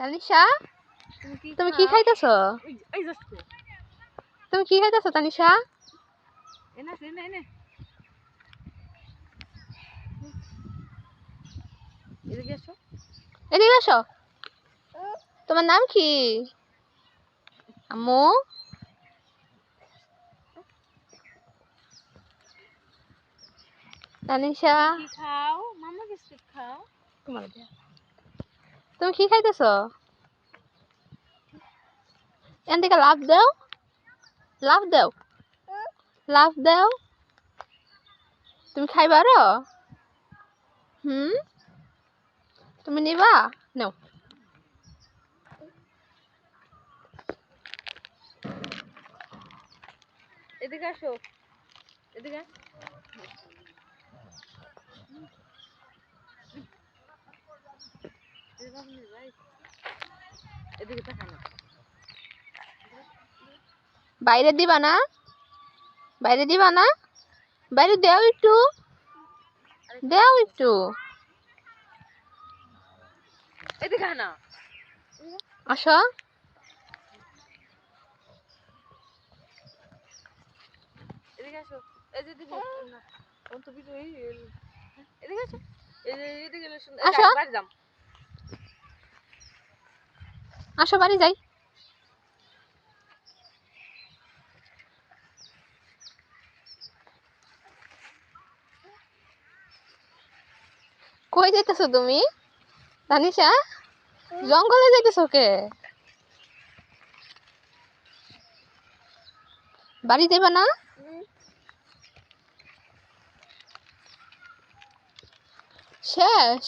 তানিশা তুমি কি খাইতেছো। তুমি কি খাইতেছো তানিশা। এদিকে আসো তোমার নাম কি? আম্মু? তানিশা? খাও? মামা বিস্কুট খাও। তোমার। তুমি কি খাইতেছো? এখান থেকে লাভ দাও। লাভ দাও। লাভ দাও। তুমি খাইবারো হুম? তুমি নিবা? নাও। এদিকে আসো। এদিকে আস। এদিকে আসো নি ভাই। এদিকে তাকা না বাইরে দিবা না? বাইরে দিবা না? বাইরে দেও একটু। দেও একটু। এদিকে না আসো। এদিকে আসো। এদিকে না এদিকে আসো এদিকে এলে আসো। আসো বাড়ি যাই। কই যাইতেছো তুমি? তানিশা জঙ্গলে যাইতেছো কে? বাড়ি যাইবা না? শেষ।